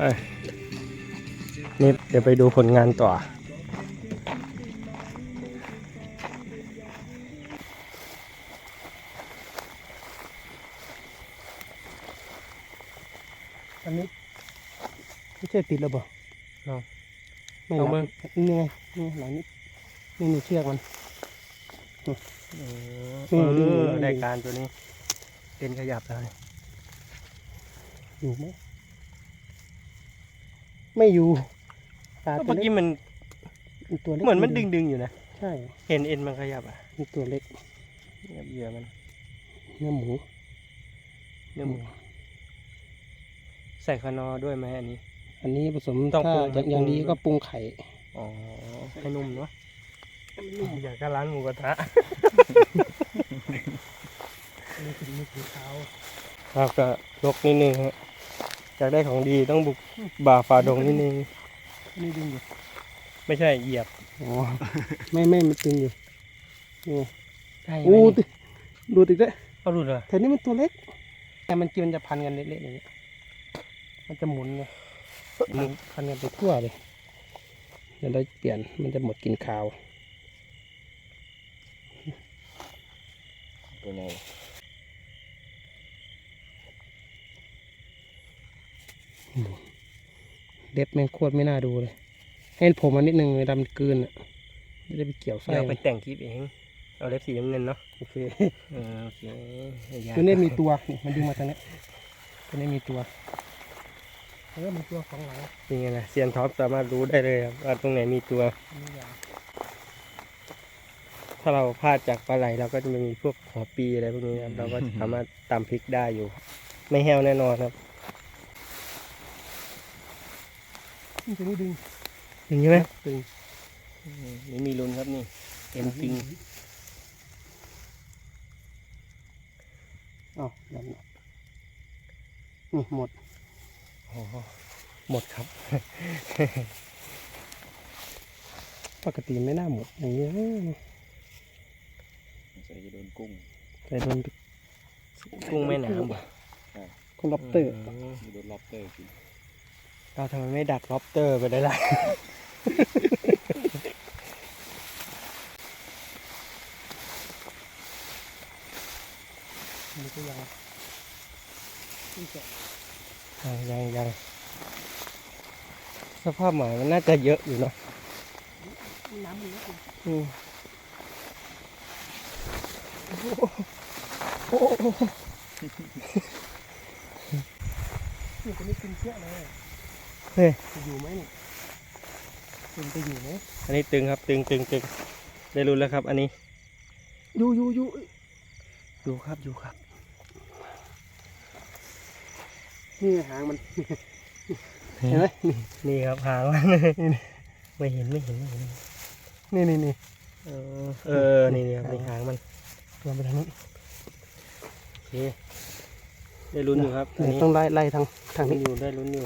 ไปนี่เดี๋ยวไปดูผลงานต่อ อันนี้ไม่ใช่ติดแล้วบ่เอาไม่เอาหมาลับนี่ไงนี่หลังนี้นี่นี่เชือกมัน เออืมดึงอยู่อแล้วได้การตัวนี้ เป็นขยับแล้วอยู่ไหม ไม่อยู่ปลาตัวเมื่อเล็กกี้มันตัวเล็กเหมือนมันดึงดึงๆอยู่นะใช่เห็นเอ็นมันขยับอะมีตัวเล็กเนี่ยเหยื่อมันเนื้อหมูเนื้อหมูใส่คานอด้วยไหมอันนี้ อันนี้ผสมต้องถ้าปรุงอย่างอย่างดีปรุงก็ปรุงไข่อ๋อให้นุ่มเนาะอยากก็ร้านหมูกระทะนี่คือนี่คือเท้าครับก็ลกนิดนึงฮะ อยากได้ของดีต้องบุกบ่าฝ่าดงนิดนึงนี่ดึงอยู่ไม่ใช่เหยียบอ๋อไม่ไม่มันตึงอยู่นี่ไงใช่ไหมอู้นี่ติดูติดด้วยเอาดูเลยแต่นี่มันตัวเล็ก แต่มันกินมันจะพันกันเละๆอย่างเงี้ยมันจะหมุนไงมันพันกันไปทั่วเลยเดี๋ยวเราเปลี่ยนมันจะหมดกลินคาวตัวไหน เล็บแม่งโคตรไม่น่าดูเลย ให้ผมมันนิดนึงเลยดำกลืนอะไม่ได้ไปเกี่ยวไส้เดี๋ยวไปมันแต่งคลิปเอง เอาเล็บสีน้ำเงินเนาะ โอเคเออโอเคอย่าตัวนี้มีตัวนี่มันดึงมาทางนี้ตัวนี้มีตัวเออมีตัวสองหลังนี่ไงนะเซียนท็อปสามารถรู้ได้เลยครับว่าตรงไหนมีตัวอันนี้ยาวถ้าเราพลาดจากปลาไหลเราก็จะมีพวกหัวปีอะไรพวกนี้ครับเราก็สามารถตามพลิกได้อยู่ ไม่แห้วแน่นอนครับ นี่ ตัวนี้ดึงถึงใช่ไหมดึงนี่มีลุ้นครับนี่เอ็นจริงเอ้าดันหน่อยนี่หมดโอ้โหหมดครับ ปกติไม่น่าหมดอย่างนี้นะใส่จะโดนกุ้งแต่โดนกุ้งแม่น้ำบ่กุ้งล็อบเตอร์มจะโดนล็อบเตอร์กิน เราทำไมไม่ดักล็อบสเตอร์ไปได้ล่ะนี่ก็ยังนี่จะยังยังยังสภาพหมายมันน่าจะเยอะอยู่เนาะน้ำมันเยอะเลยอืมนี่ตัวนี้กินเชือกเลย เฮ้ยจะอยู่ไหมนี่มันจะอยู่ไหมอันนี้ตึงครับตึงตึงตึงได้รู้แล้วครับ อันนี้อยู่อยู่อยู่อยู่ครับอยู่ครับนี่หางมันเห็นไหมนี่นี่ครับหางมันไม่เห็นไม่เห็นไม่เห็นนี่นี่นี่เออเออนี่นี่ครับนี่หางมันตัวไปทางนู้นโอเคได้ลุ้นอยู่ครับอันนี้ต้องไล่ไล่ทางทางลุ้นี้นอยู่ได้ลุ้นอยู่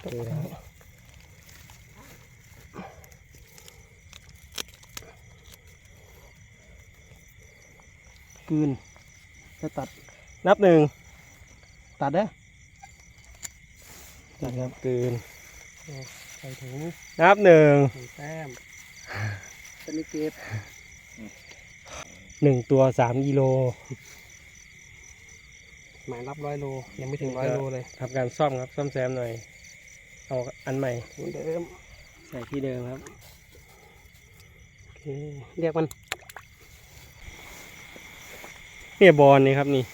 โอเคครับกลืนจะตัดนับหนึ่ง ตัดได้อนะครับกลืนใส่ถุงนับหนึ่งใส่แต้มจะไม่เก็บหนึ่งตัวสามกิโลหมายรับร้อยโล ยังไม่ถึงร้อยโลเลยทำการซ่อมครับ ซ่อมแซมหน่อย เอาอันใหม่เหมือนเดิมใส่ที่เดิมครับโอเคเรียกมัน เนี่ยบอลนี่ครับนี่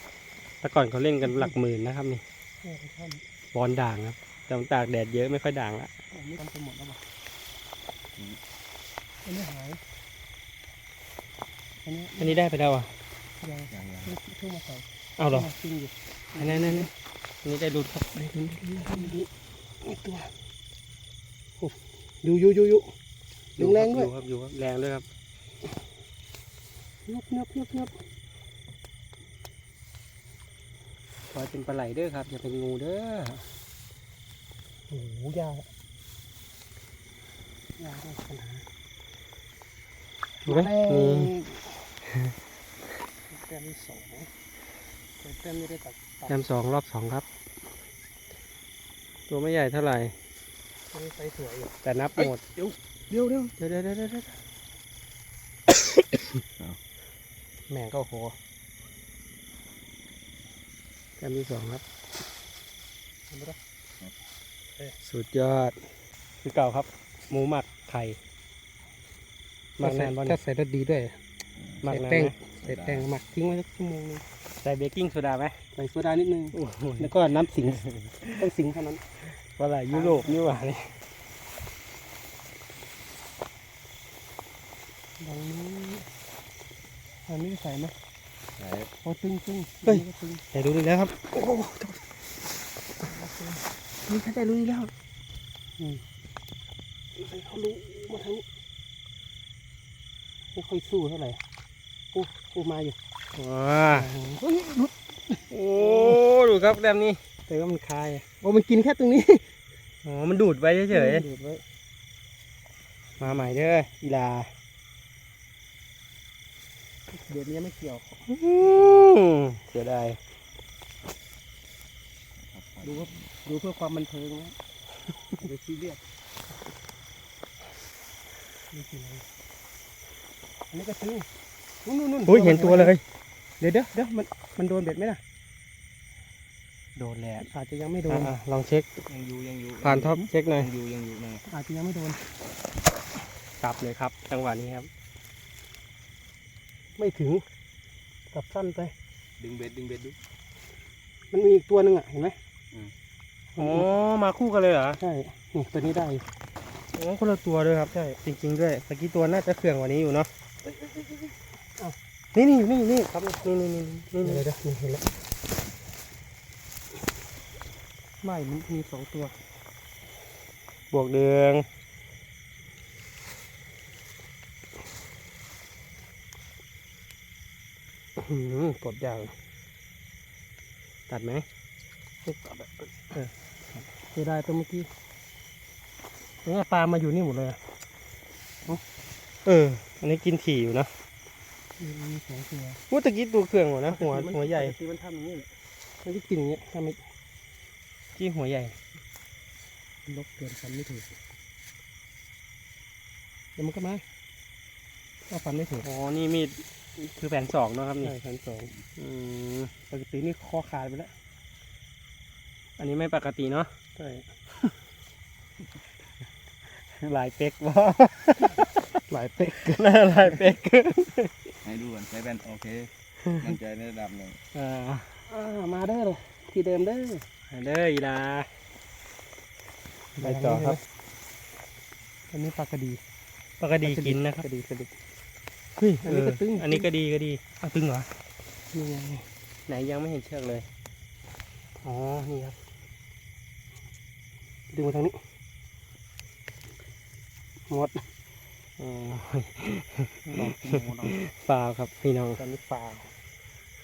แต่ก่อนเขาเล่นกันหลักหมื่นนะครับนี่เรียกไปท่านบอลด่างครับแต่มันตากแดดเยอะไม่ค่อยด่างละอันนี้ทำไปหมดแล้วป่ะอันนี้หายอันนี้อันนี้ได้ไปแล้วอะยังยังยังเพิ่งมาใส่เอาเหรอจริงอยู่อันนั้นนั่นนั่นอันนี้ได้ลุ้นครับได้ลุ้นได้ลุ้น อันนี้อีกตัวโอ้อยู่อยู่อยู่อยู่ดึงแรงด้วยอครับอยู่ครับแรงด้วยครับนบนบนบนบขอให้เป็นปลาไหลเด้อครับ อย่าเป็นงูเด้อโอ้โหยาวอะยาวได้ปัญหาดูไหมแรนี่งแต้มที่สองแต่แต้มไม่ได้ตัดตัดแต้มสองรอบสองครับ ตัวไม่ใหญ่เท่าไหร่ตัวนี้ไซส์สวยอยู่แต่นับหมดเดี๋ยวเดี๋ยวเดี๋ยวเดี๋ยวเดี๋ยวเดี๋ยวเดี๋ยวแม่งก็โอ้โหแต้มที่สองครับเห็นไหมล่ะสุดยอดคือเก่าครับ หมูหมักไข่หมักนานบ่ถ้าเนี่ยใส่รสดีด้วยหมักใส่นานแป้งไหมใส่แป้งหมักทิ้งไว้สักชั่วโมงนึงใส่เบกกิ้งโซดาไหมใส่โซดานิดนึงโอ้โหแล้วก็น้ำสิงต้องสิงเท่านั้น ว่าอะไรยุโรปนี่หว่าเนี่ยดังนี้อันนี้ใส่ไหมไหนโอ้ตึงตึงเฮ้ยอันนี้ก็ตึงแต่ดูนี่แล้วครับ โอ้โหนี่ถ้าได้รู้นี่แล้วอืมใส่เขารู้มาทางนี้ไม่ค่อยสู้เท่าไหร่โอ้โอ้มาอยู่ว้าเฮ้ยหลุดโอ้ดูครับแต้มนี้ แต่ว่ามันคายอะโอ้มันกินแค่ตรงนี้อ๋อมันดูดไว้เฉยดูดไว้ๆมาใหม่เด้ออีลาเดี๋ยวนี้ไม่เกี่ยวอื้อเสียดายดูว่าดูเพื่อความบันเทิงนะเดี๋ยวซีเรียสนี่คืออะไรอันนี้ก็ซื้อนู่นนู่นนู่นโอ้ยเห็นตัวเลย เดี๋ยวเดี๋ยวเดี๋ยวมันมันโดนเบ็ดไหมล่ะ โดนแหละอาจจะยังไม่โดนอะๆลองเช็คยังอยู่ยังอยู่ผ่านท็อปเช็คหน่อยยังอยู่ยังอยู่นะอาจจะยังไม่โดนกลับเลยครับ จังหวะนี้ครับ ไม่ถึงกลับสั้นไป ดึงเบ็ดดึงเบ็ดดูมันมีอีกตัวหนึ่งอะเห็นไหมอ๋อมาคู่กันเลยเหรอใช่นี่ตัวนี้ได้อยู่อ๋อคนละตัวด้วยครับใช่จริง ๆ ด้วยตะกี้ตัวน่าจะเขื่องกว่านี้อยู่เนาะนี่นี่นี่นี่ครับนี่นี่นี่นี่เดี๋ยวนี่เดี๋ยวนี่เห็นแล้ว ไม่มันมีสองตัวบวกเดืองอื้อหือกดยางตัดไหมไม่ตัดอะเออเสียดายตัวเมื่อกี้เนี่ยปลามาอยู่นี่หมดเลยอะเออ อันนี้กินถี่อยู่นะมีสองตัวว่าตะกี้ตัวเขื่องกว่านะหัวมันหัวใหญ่ปกติมันทำอย่างนี้แหละมันจะกินอย่างเงี้ยถ้าไม่ กี้หัวใหญ่ลบเกินฟันไม่ถูกเดี๋ยวมันก็มาถ้าฟันไม่ถูกอ๋อนี่มีดคือแผ่นสองเนอะครับนี่ใช่ฟันสองอืมปกตินี่คอขาดไปแล้ว อันนี้ไม่ปกติเนาะใช่ลายเป็กว่าหลายเป๊กน่าลายเป็กให้ดูก่อนใช้แว่นโอเค มั่นใจในระดับหนึ่งอ่าอ่ามาได้เลยที่เดิมเด้ อเด้ออีลาไปต่อครับ อันนี้ปลากระดีปกติกินนะครับกระดีกระดีเฮ้ยอันนี้ก็ตึงอันนี้ก็ดีก็ดีเอาตึงเหรอนี่ไงไหนยังไม่เห็นเชือกเลยอ๋อนี่ครับดึงมาทางนี้หมดอ๋อลองกินหมดเอาฟาวครับพี่น้องตอนนี้ปลา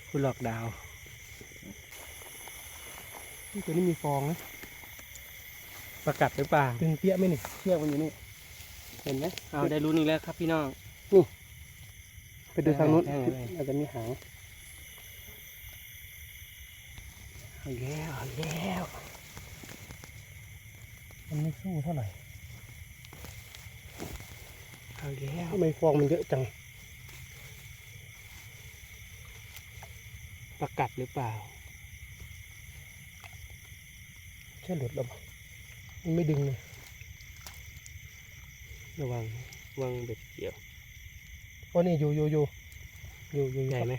คุณหลอกดาวนี่ ตัวนี้มีฟองนะประกัดหรือเปล่าตึงเปี้ยไหมนี่เชือกมันอยู่นี่ เห็นไหมเอาได้รู้นี่แล้วครับพี่น้องไปดูทางนู้นได้ได้อาจจะมีหางเอาแล้วเอาแล้วมันไม่สู้เท่าไหร่เอาแล้วทำไมฟองมันเยอะจัง ประกัดหรือเปล่า แค่หลุดแล้วปะมันไม่ดึงเลยระวังระวังเบ็ดเกี่ยวโอ้นี่อยู่อยู่อยู่อยู่อยู่ใหญ่ไหม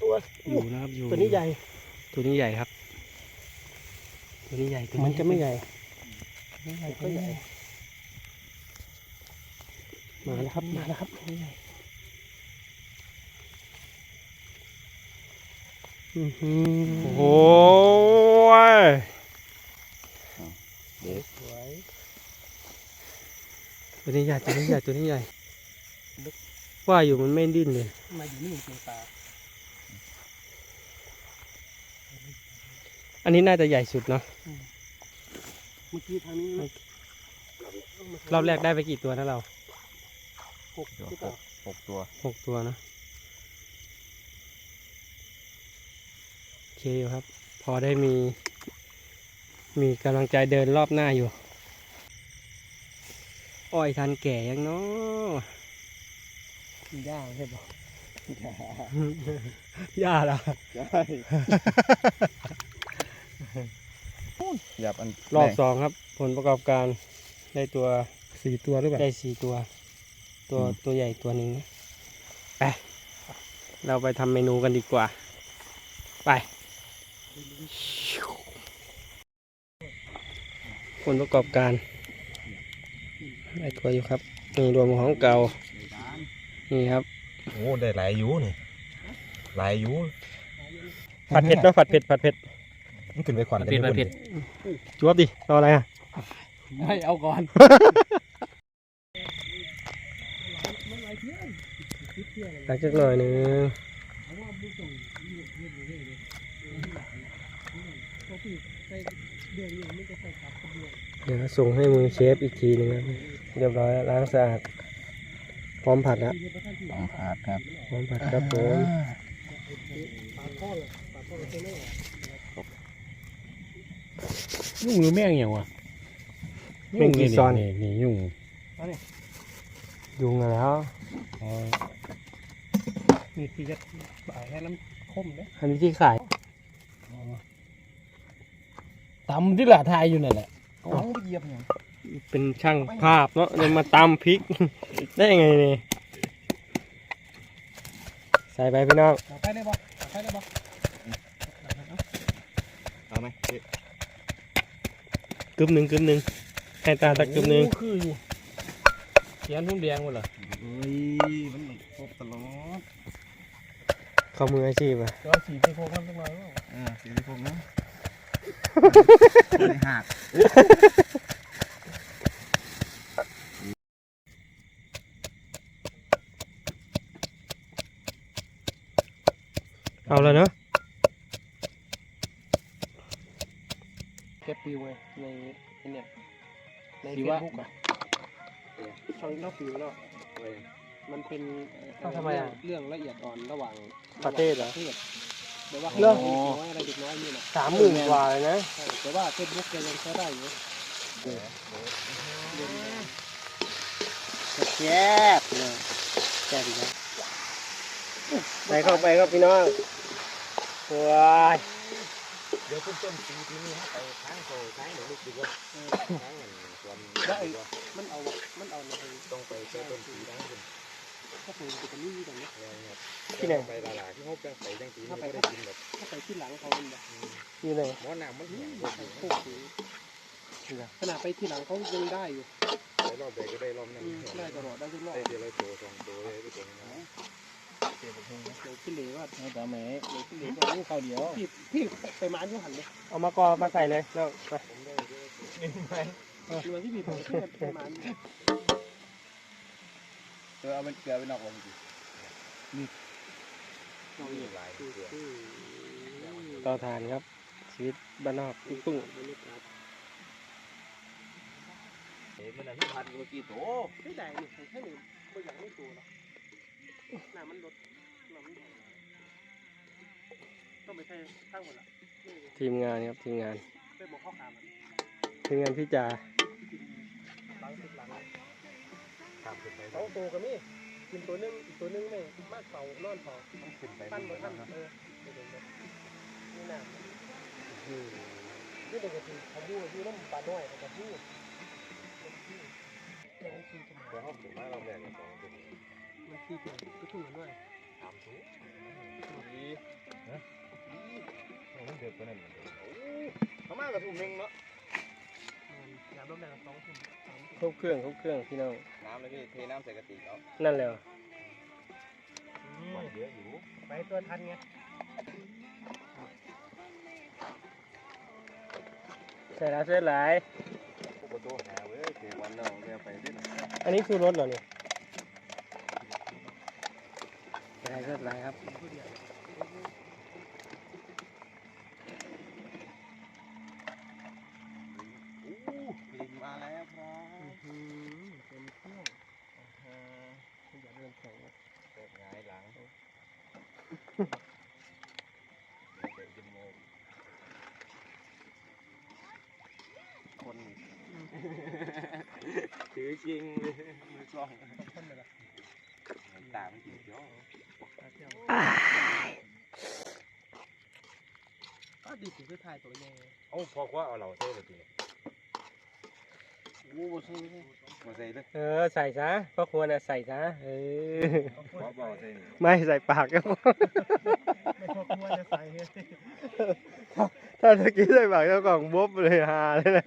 ตัวอยู่นะครับอยู่ตัวนี้ใหญ่ ตัวนี้ใหญ่ครับ ตัวนี้ใหญ่ตัวมันจะไม่ใหญ่ไม่ใหญ่ก็ใหญ่มาแล้วครับมาแล้วครับไม่ใหญ่อือหือโอ้โหเด็ก สวยตัวนี้ใหญ่ตัวนี้ใหญ่ตัวนี้ใหญ่ว่าอยู่มันไม่ดิ้นเลยมาอยู่นี่จริงๆตาอันนี้น่าจะใหญ่สุดเนาะเมื่อกี้ทางนี้นะรอบแรกได้ไปกี่ตัวนะเราหกหรือเปล่าหกตัวหกตัวนะโอเคอยู่ครับ พอได้มี มีกำลังใจเดินรอบหน้าอยู่ อ้อยทันแก่ยังเนาะย่างใช่ปะย่าละใช่หยับอันรอบสองครับ ผลประกอบการได้ตัวสี่ตัวหรือเปล่าได้สี่ตัว ตัวตัวใหญ่ตัวหนึ่งนะไปเราไปทำเมนูกันดีกว่า ไปผ ลประกอบการได้ตัวอยู่ครับนี่รวมของเก่า นี่ครับ โอ้ได้หลายอยูนี่ หลายอยูผัดเผ็ดเนาะผัดเผ็ดผัดเผ็ดมันขึ้นไปขวัญผัดเผ็ดผัดเผ็ดจวบดิรออะไรอะให้เอาก่อนหลังจากหน่อยหนึง เดี๋ยวส่งให้มือเชฟอีกทีหนึงครับเรียบร้อยแล้วล้างสะอาดพร้อมผัดแล้วสองขาดครับพร้อมผัดครับผมยุ่งหรือแม่งอย่างวะแม่งกีซอนนี่นี่ยุ่งยุงอะแล้วนี่คือจะบ่ายให้น้ำคมเด้อันนี้ที่ขาย ตำที่หลาทายอยู่นั่นแหละเอาไปเหยียบเนี่ยเป็นช่างภาพเนาะเลยมาตำพริก ได้ยังไงเนี่ยใส่ไปพี่น้องเอาไปได้ปะเอาไปได้ปะเอาไหมเอ๊ะกึบหนึ่งกึบหนึ่งให้ตาตะกึบหนึ่งโอ้คืออยู่เขียนทุ่มแดงหมดเหรอเฮ้ยมันครบตลอดเข้ามืออาชีพอะเดี๋ยวสีไปโคกันสักหน่อยว่าเออสีที่พวกนะไม่ หักเอาแล้วเนาะแค่ปิวไงในในเนี่ยในสีเฟซวะบุ๊กอะช่องเล่าปิวแล้วมันเป็นเอ้าทำไมอะ เรื่องละเอียดอ่อนระหว่างประเทศเหรอ ประเทศ แต่ว่าเหรอเด็กน้อยอะไรเด็กน้อยนี่นะสามหมื่นกว่าเลยนะใช่แต่ว่าเฟซบุ๊กยังใช้ได้อยู่แซ่บเลยแซ่บอีกแล้วไปเข้าไปครับพี่น้องว้ายเดี๋ยวต้นต้นปีปีนี้ให้ไปค้างโซ่ค้างหนูลูกดีกว่าค้างเหมือนส่วนได้มันเอา ป็นจะเป็นนี่กันนะที่ไหนไปตลาดที่เขาจังไปจังปีนี่ก็ได้กินแบบถ้าไปที่หลังเขามันแบบอยู่ไหนหม้อน้ำมันแห้งโคตรสูงขนาดไปที่หลังเขายังได้อยู่ไปรอบใดก็ได้รอบนั้นอืมได้ตลอดได้ทุกรอบได้เดียวละตัวสองตัวเลยไปตัวนึงนะเดี๋ยวพี่เหลว่าต่อแม่เดี๋ยวพี่เหลก็รู้เขาเดียวพี่พี่ไปมาอยู่หันเลยเอามากอมาใส่เลยแล้วไปนี่ไหมคือวันที่พี่ไปที่ไปมาเออเอาเป็นเกลือไปนอกวงสิหลายตัวต่อทานครับ ชีวิตบ้านนอกพี่กุ้งเห็นมันอะไรพันกว่ากี่ตัวไม่ได้นี่แค่หนึ่งไม่อยากไม่ตัวหรอกน้ำมันลดน้ำมันต้องไปใช้ตั้งหมดละทีมงานครับทีมงานไปบอกข้อขามันทีมงานพี่จ่าหลังสิบหลังตามขึ้นไปสองตัวก็มีกินตัวนึงอีกตัวนึงไม่มากเป่านอนเป่าต้องขึ้นไปปั้นเหมือนปั้นเออนี่น้ำนี่เป็นกระถิ่นเขาดูดูน้ำปลาด้วยกระถิ่นยังขี้กันพอเขาขึ้นมาเราแบ่งกันสองตัวมันขี้กันก็ถูกด้วยสามตัวดีนะมันเดือดกว่านั้นเขามากับทุ่มหนึ่งเนาะ ยามร่วมแรงสองทุ่มสามครบเครื่องครบเครื่องพี่น้อง น้ำเลยพี่เทน้ำใส่กระติกเอานั่นแหละมันเยอะอยู่ไปตัวทันไงใส่แล้วเส้นหลายพวกประตูหาเว้ยเสียวันเราเรียไปที่ไหนอันนี้คือรถเหรอเนี่ยใส่เส้นหลายครับ อู้ปีนมาแล้วครับ เป็นเที่ยวอย่าเริ่มแข่ง เปิดหงายหลังเปิดจมูก ถือจริงเลยมือกล้องคนเลยละตามันกินเยอะก็ดีสุดคือถ่ายตัวใหญ่เอ้าพอคว้าเอาเราเท่เลยทีนี้โอ้โหซื้อมาใส่เลยเออใส่ซะก็ควรอะใส่ซะเออขอบอกใส่นี่ไม่ใส่ปากก็ไม่ชอบกลัวจะใส่เฮ้ยถ้าตะกี้ใส่ปากเจ้ากล่องบ๊บเลยฮาเลยนะ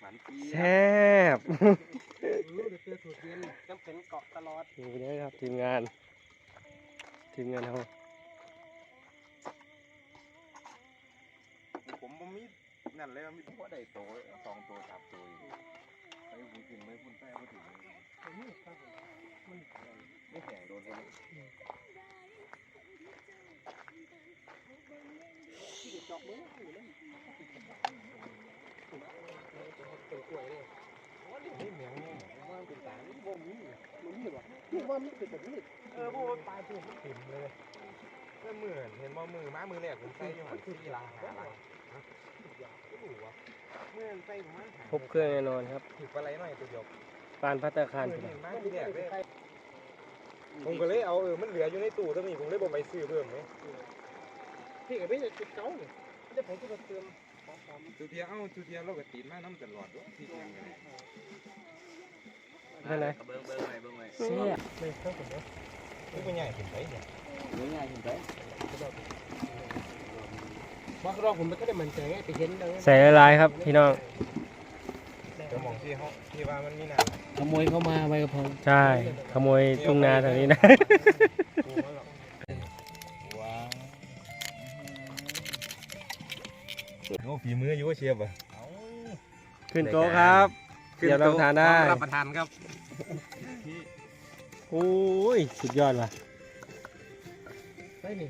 หมันปี แซ่บเดี๋ยวเจอสูตรเรียนจำเป็นเกาะตลอดนี่เลยครับทีมงาน ทีมงานเขาผมบ่มีนั่นเลยมีพวกใดโตสองตัวสามตัวอยู่ไปคุณกินไม่คุณแป้งก็ถึงไม่แข็งโดนเลยจอกมืออยู่นั่น ป็นกล้วยเลยนี่เหมียงนี่ว่าเป็นตานี่บ่มีมันมีหรอนี่ว่ามันเป็นแบบนี้เออพวกปลายตัวมันติ่มเลยเมื่อมือเห็นบ่มือม้ามือแรกผมใส่อยู่หันที่ลาหาลาไม่รู้วะเมื่อใส่ประมาณครบเครื่องแน่นอนครับถือปลาไหลหน่อยตัวเดียวปานพัตตาคารเมื่อพี่น้เห็องนม้าที่แรกเลยผมก็เลยเอาเออมันเหลืออยู่ในตู้ตรงนี้ผมเลยบ่ไปซื้อเพิ่มไหมพี่กับพี่จะจุดเก้าเนี่ยจะผมจะเติมของผม จุดเดียวเอ้าจุดเดียวเราก็ติดมาน้ำตลอดด้วยที่แข่งกันนั่นไหนเบิ้งเบิ้งไว้เบิ้งไว้แซ่บเลยเข้าผมเนาะนี่เป็นใหญ่ถึงไปเนี่ยเบิ้งง่ายถึงไปว่ารอบผมมันก็ได้มันใจไงไปเห็นเลยใส่ละลายครับพี่น้องจะมองที่ห้องที่ว่ามันมีน้ขโมยเข้ามาใบกระเพราใช่ ขโมยทุ่งนาแถวนี้นะ โอ้ฝีมืออยู่ว่าเชียบอะขึ้นโต๊ะครับเดี๋ยวเราทานได้รับประทานครับโอ้ยสุดยอดว่ะได้นี่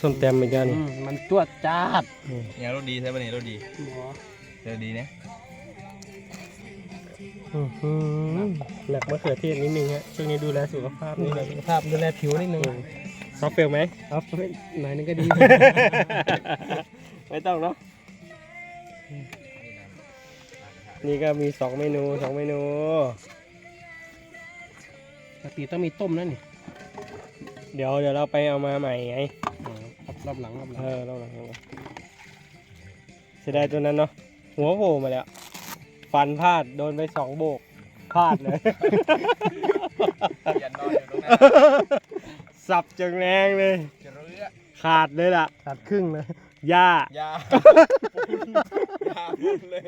ส้มแตมเหมือนกันนี่มันจวดจ้าดเนี่ยรถดีใช่ป่ะเนี่ยรถดีหมอเจอดีเนี่ยอื้อหือหนักมะเขือเทศนิดนึงฮะช่วงนี้ดูแลสุขภาพนิดนึงสุขภาพดูแลผิวนิดนึงซอฟเฟลไหมครับหน่อยนึงก็ดี ไม่ต้องเนาะ นี่ก็มีสองเมนูสองเมนูปกติต้องมีต้มนั่นนี่เดี๋ยวเดี๋ยวเราไปเอามาใหม่ไงรอบหลังรอบหลังเออเราหลังเราหลังเสียดายตัวนั้นเนาะหัวโผล่มาแล้ว ฟันพลาดโดนไปสองโบกพลาดเลยยันนอนอยู่ตรงนั้นสับจังแรงเลยจะเรือขาดเลยล่ะตัดครึ่งเลย หญ้า ยายาพุ่นเลย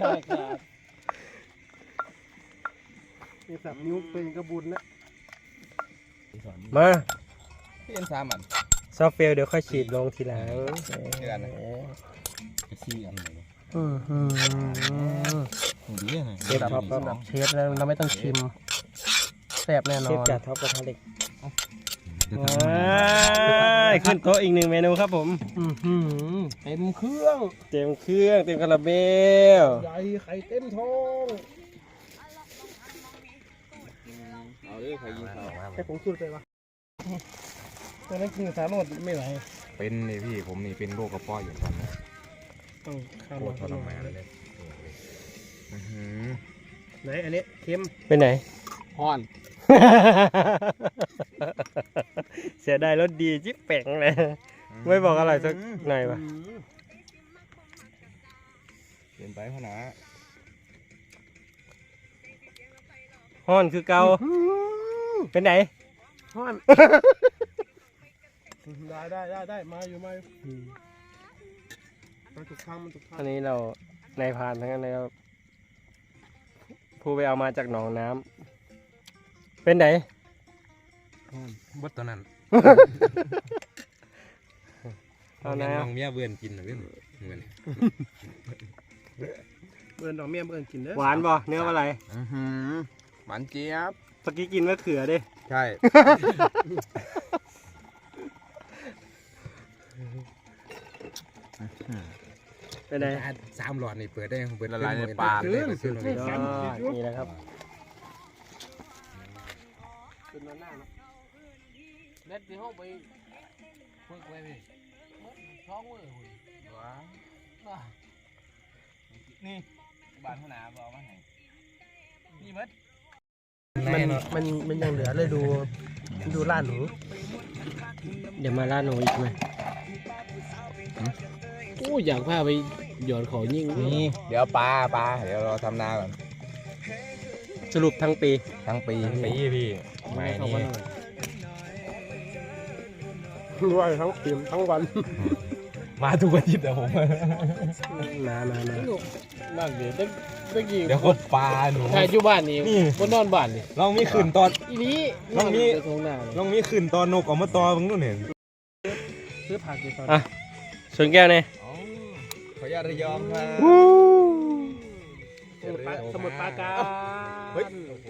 ได้ครับนี่สับนิ้วเป็นกระบุนนะมาพี่เอ็นสามอันซอฟเฟลเดี๋ยวค่อยฉีดลงทีหลังที่กันนะสี่อันเลยอืมอืมดีนะเชฟท็อปครับเชฟแล้วเราไม่ต้องชิมแซ่บแน่นอเชฟนจัดท็อปกระทะเหล็ก ว้ายขึ้นโต๊ะอีกหนึ่งเมนูครับผมอือหือเต็มเครื่องเต็มเครื่องเต็มคาราเบลใหญ่ไข่เต็มท้องเอาเลยใครยิงเขาแค่ผมสุดไปวะตอนนั้นกินสารโนดไม่ไหวเป็นนี่พี่ผมนี่เป็นโรคกระเพาะอยู่ตอนนี้ต้องข้าวปวดทรมานเลยอื้อหือไหนอันนี้เค็มไปไหนห่อน เสียดายรสดีจิ๊บเป่งเลย ไม่บอกอร่อยสักหน่อยวะเปลี่ยนไปพ่อหนาห้อนคือเกาเป็นไหนห่อน ได้ได้ได้ได้มาอยู่มาอยู่มาถูกทางมันถูกทางอันนี้เราในายพรานทั้งนั้นเลยครับผู้ไปเอามาจากหนองน้ำ เป็นไหนบดตอนนั้นเอานะน้องเมียเบื่อนกินนะเว้ยเหมือนเบิร์นดอกเมียเบิร์นกินเด้อหวานบ่เนื้ออะไรอือหือหวานเจี๊ยบเมื่อกี้กินมะเขือดิใช่เป็นไหนสามหลอดนี่เปิดได้เปิดละลายในปากเลยขึ้นยอดนี่แหละครับ เป็นวันหน้าเนาะเล็ดที่ห้องไปฝึกไว้พี่ท้องมือหุ่นว้านี่บ้านหัวหน้าบอกว่าไงนี่มัดมันมันมันยังเหลือเลยดูดูร้านหนู เดี๋ยวมาล่าหนูอีกไหมโอ้อยากพาไปหย่อนเขายิ่งนี่เดี๋ยวปลาปลาเดี๋ยวเราทำนาก่อนสรุปทั้งปี ทั้งปีทั้งปีพี่ ไม่เขานี่ว่ารวยทั้งปีมทั้งวัน มาทุกอาทิตย์แต่ผมมามามาบ้านเดี๋ยวตั้งตั้งกี่เดี๋ยวก็ปลาหนูถ่ายอยู่บ้านนี่นี่บนนอนบ้านนี่ลองมีขืนตอนอีนี้น้องมีไปทงหน้าลองมีขืนตอนนกออกมาตอมึงนู่นเห็นซื้อผักอยู่ตอนอะชนแก้วเนี่ยขออนุญาตระยองครับสมุดปราสมุดปราการเฮ้ยโอ้โห